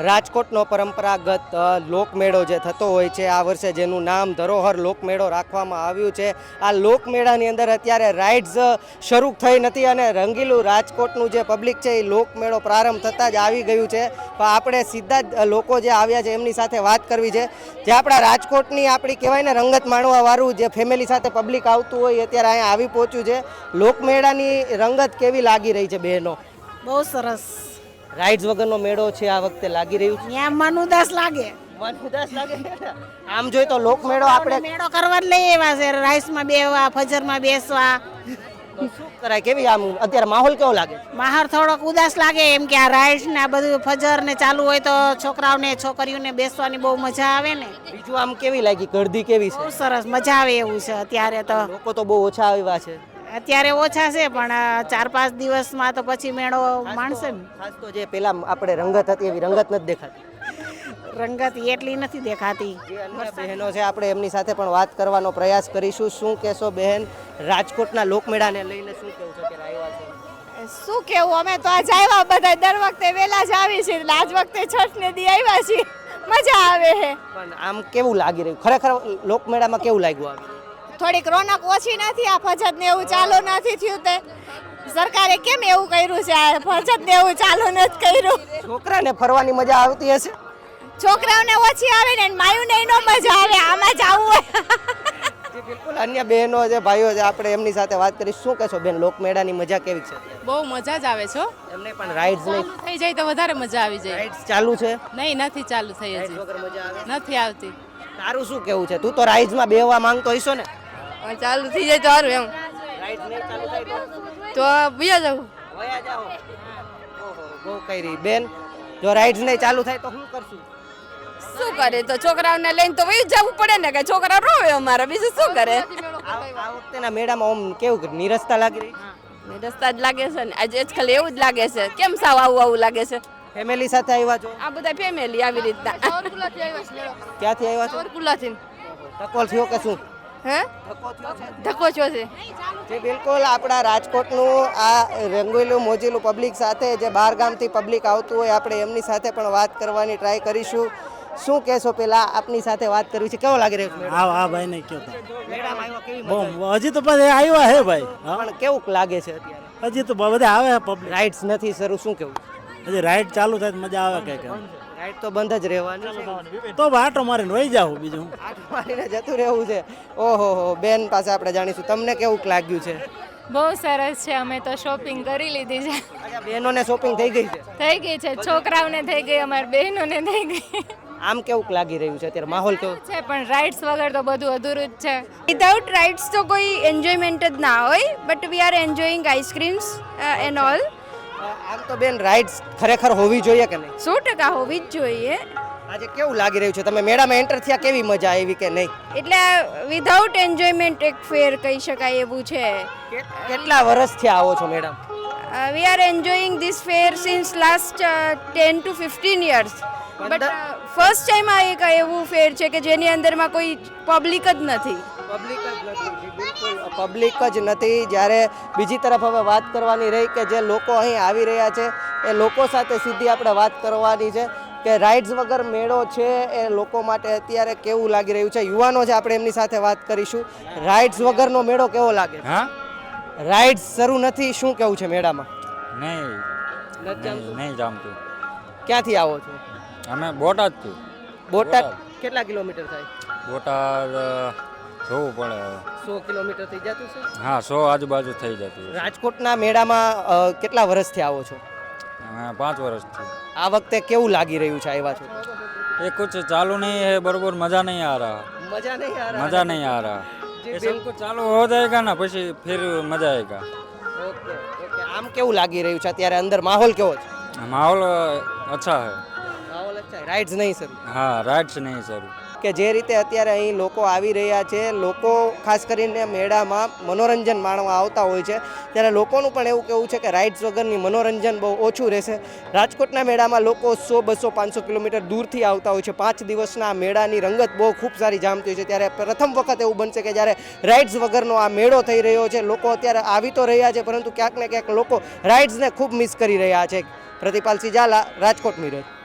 રાજકોટનો પરંપરાગત લોકમેળો જે થતો હોય છે, આ વર્ષે જેનું નામ ધરોહર લોકમેળો રાખવામાં આવ્યું છે. આ લોકમેળાની અંદર અત્યારે રાઇડ્સ શરૂ થઈ નથી અને રંગીલું રાજકોટનું જે પબ્લિક છે, એ લોકમેળો પ્રારંભ થતાં જ આવી ગયું છે. તો આપણે સીધા જ લોકો જે આવ્યા છે, એમની સાથે વાત કરવી છે. જે આપણા રાજકોટની આપણી કહેવાય ને રંગત માણવાવાળું જે ફેમિલી સાથે પબ્લિક આવતું હોય અત્યારે અહીંયા આવી પહોંચ્યું છે. લોકમેળાની રંગત કેવી લાગી રહી છે, બહેનો? બહુ સરસ. રાઇડ્સ વગરનો મેળો છે આ વખતે લાગી રહ્યું છે? ત્યાં મનુદાસ લાગે. મનુદાસ લાગે? આમ જોઈએ તો લોકમેળો આપણે મેળો કરવા જ લઈ એવા છે. રાઈસમાં બેસવા ફજરમાં બેસવા. શું કરાય? કેવી આમ અત્યારે માહોલ કેવો લાગે માહોલ થોડોક ઉદાસ લાગે. એમ કે આ રાઇડ્સ ને આ બધું ફજર ને ચાલુ હોય તો છોકરાઓને છોકરીઓને બેસવાની બહુ મજા આવે ને. બીજું આમ કેવી લાગી? ગળદી કેવી છે? બહુ સરસ. મજા આવે એવું છે અત્યારે તો. લોકો તો બહુ ઓછા આવ્યા છે. અત્યારે ઓછા છે પણ ચાર પાંચ દિવસમાં તો પછી મેળો માણશે ને ખાસ તો જે પેલા આપણે રંગત હતી એવી રંગત નથી દેખાતી. રંગત એટલી નથી દેખાતી. બહેનો છે આપણે એમની સાથે પણ વાત કરવાનો પ્રયાસ કરીશું. શું કહેશો બહેન? રાજકોટના લોકમેળાને લઈને શું કહેવું છે? કે શું કેવું અમે તો આજ આવ્યા બધા દર વખતે વહેલા જ આવી છીએ આજ વખતે છઠ ને દી આવ્યા છીએ. મજા આવે છે પણ આમ કેવું લાગી રહ્યું? ખરેખર લોકમેળામાં કેવું લાગ્યું આવે થોડીક રોનક ઓછી નથી આ ફજત ને એવું ચાલુ નથી થયું તે. સરકારે કેમ એવું કર્યું છે? આ ફજત ને એવું ચાલુ નથી કર્યું. છોકરાને ફરવાની મજા આવતી હશે? છોકરાઓને ઓછી આવે ને માયુને નો મજા આવે આમાં જ આવું હોય. બિલકુલ. અન્ય બહેનો છે ભાઈઓ છે આપણે એમની સાથે વાત કરી શું કહેશો બેન લોકમેળાની મજા કેવી છે? બહુ મજા જ આવે છો એમને પણ રાઇડ્સ નહીં. થઈ જાય તો વધારે મજા આવી જાય. રાઇડ્સ ચાલુ છે? નહીં નથી ચાલુ થઈ હજી. વગર મજા આવે? નથી આવતી. તારું શું કેવું છે? તું તો રાઇડ્સમાં બેહવા માંગતો હશો ને? ચાલુ થઈ જાય તો સારું એમ. રાઇડ્સ નહીં ચાલુ થાય તો તો બીજા જવું વયા જાઓ. ઓહો બહુ કઈ બેન જો રાઇડ્સ નહીં ચાલુ થાય તો શું કરશું? શું કરે? તો છોકરાઓને લઈને તો વહી જવું પડે ને કે છોકરા રોવે અમારા બીજું શું કરે? આ આ વખતેના મેળામાં ઓમ કેવું નિરસ્તા નિરસતા લાગી રહી. છે જ લાગે છે ને. આજે ખાલી એવું જ લાગે છે. કેમ સાવ આવું આવું લાગે છે? ફેમિલી સાથે આવ્યા છો? આ બધા ફેમિલી આવી રીતના. ક્યાંથી આવ્યા છો? ટકોલ થયો કે શું? હે? ટકો થયો છે. ધક્કો જે બિલકુલ આપણા રાજકોટનું આ રંગીલું મોજીલું પબ્લિક સાથે જે બહાર ગામથી પબ્લિક આવતું હોય આપણે એમની સાથે પણ વાત કરવાની ટ્રાય કરીશું. શું કહેશો પેલા? આપની સાથે વાત કરવી છે. કેવો લાગી રહ્યો હા હા ભાઈ નહીં કેવી હજી તો બધા આવ્યા હે ભાઈ પણ કેવું લાગે છે અત્યારે? હજી તો બધા આવે પબ્લિક રાઇડ્સ નથી શરૂ શું કેવું? હજી રાઇડ ચાલુ થાય મજા આવે કઈ કઈ રાઇડ તો બંધ જ રહેવાની છે. તો આટો મારીને વહી જાવ બીજું. આટો મારીને જતું રહેવું છે. ઓહો હો બેન પાસે આપણે જાણીશું. તમને કેવું લાગ્યું છે? બહુ સરસ છે. અમે તો શોપિંગ કરી લીધી છે. બહેનોને શોપિંગ થઈ ગઈ છે? થઈ ગઈ છે. છોકરાઓને થઈ ગઈ અમારી બહેનોને થઈ ગઈ. આમ કેવું લાગી રહ્યું છે? અત્યારે માહોલ કેવો? છે પણ રાઇડ્સ વગર તો બધું અધૂરું જ છે. વિધાઉટ રાઇડ્સ તો કોઈ એન્જોયમેન્ટ જ ના હોય but we are enjoying ice creams and all આમ તો બેન રાઇડ્સ ખરેખર હોવી જોઈએ કે નહીં? સો ટકા હોવી જ જોઈએ. આજે કેવું લાગી રહ્યું છે? તમે મેળામાં એન્ટર થયા કેવી મજા આવી કે નહીં? એટલે વિધાઉટ એન્જોયમેન્ટ એક ફેર કહી શકાય એવું છે. કેટલા વર્ષથી આવો છો madam? We are enjoying this fair since last ten to fifteen years but first time આ એક એવું ફેર છે કે જેની અંદરમાં કોઈ પબ્લિક જ નથી. પબ્લિક જ નથી. પબ્લિક જ નથી. જ્યારે બીજી તરફ હવે વાત કરવાની રહી કે જે લોકો અહીં આવી રહ્યા છે એ લોકો સાથે સીધી આપણે વાત કરવાની છે કે રાઇડ્સ વગર મેળો છે એ લોકો માટે અત્યારે કેવું લાગી રહ્યું છે? યુવાનો છે આપણે એમની સાથે વાત કરીશું. રાઇડ્સ વગરનો મેળો કેવો લાગે? હા? રાઇડ્સ શરૂ નથી શું કેવું છે મેળામાં? નહીં. નહીં જામતું? ક્યાંથી આવો છો? અમે બોટાદ છું બોટાદ. કેટલા કિલોમીટર થાય? બોટાદ જોવું પડે. સો કિલોમીટર થઈ જતું છે હા સો આજુબાજુ થઈ જતું હશે. રાજકોટના મેળામાં અ, કેટલા વર્ષથી આવો છો અમે પાંચ વર્ષથી આ વખતે કેવું લાગી રહ્યું છે આવ્યા છો ये कुछ चालू नहीं है बरोबर मजा नहीं आ रहा મજા નહીં આ मजा नहीं आ रहा ये सब कुछ चालू हो जाएगा ना પછી फिर मजा आएगा ઓકે ઓકે આમ કેવું લાગી રહ્યું છે અત્યારે અંદર માહોલ કેવો છે माहौल अ, अच्छा है માહોલ અચ્છા રાઇડ્સ નહીં શરૂ हाँ राइड्स नहीं सर કે જે રીતે અત્યારે અહીં લોકો આવી રહ્યા છે, લોકો ખાસ કરીને મેળામાં મનોરંજન માણવા આવતા હોય છે, ત્યારે લોકોનું પણ એવું કહેવું છે કે રાઇડ્સ વગરની મનોરંજન બહુ ઓછું રહેશે. રાજકોટના મેળામાં લોકો સો, બસો, પાંચસો કિલોમીટર દૂરથી આવતા હોય છે. પાંચ દિવસના મેળાની રંગત બહુ ખૂબ સારી જામતી હોય છે. ત્યારે પ્રથમ વખત એવું બનશે કે જ્યારે રાઇડ્સ વગરનો આ મેળો થઈ રહ્યો છે, લોકો અત્યારે આવી તો રહ્યા છે, પરંતુ ક્યાંક ને ક્યાંક લોકો રાઇડ્સને ખૂબ મિસ કરી રહ્યા છે. પ્રતિપાલ સિંહ ઝાલા, રાજકોટ મિરર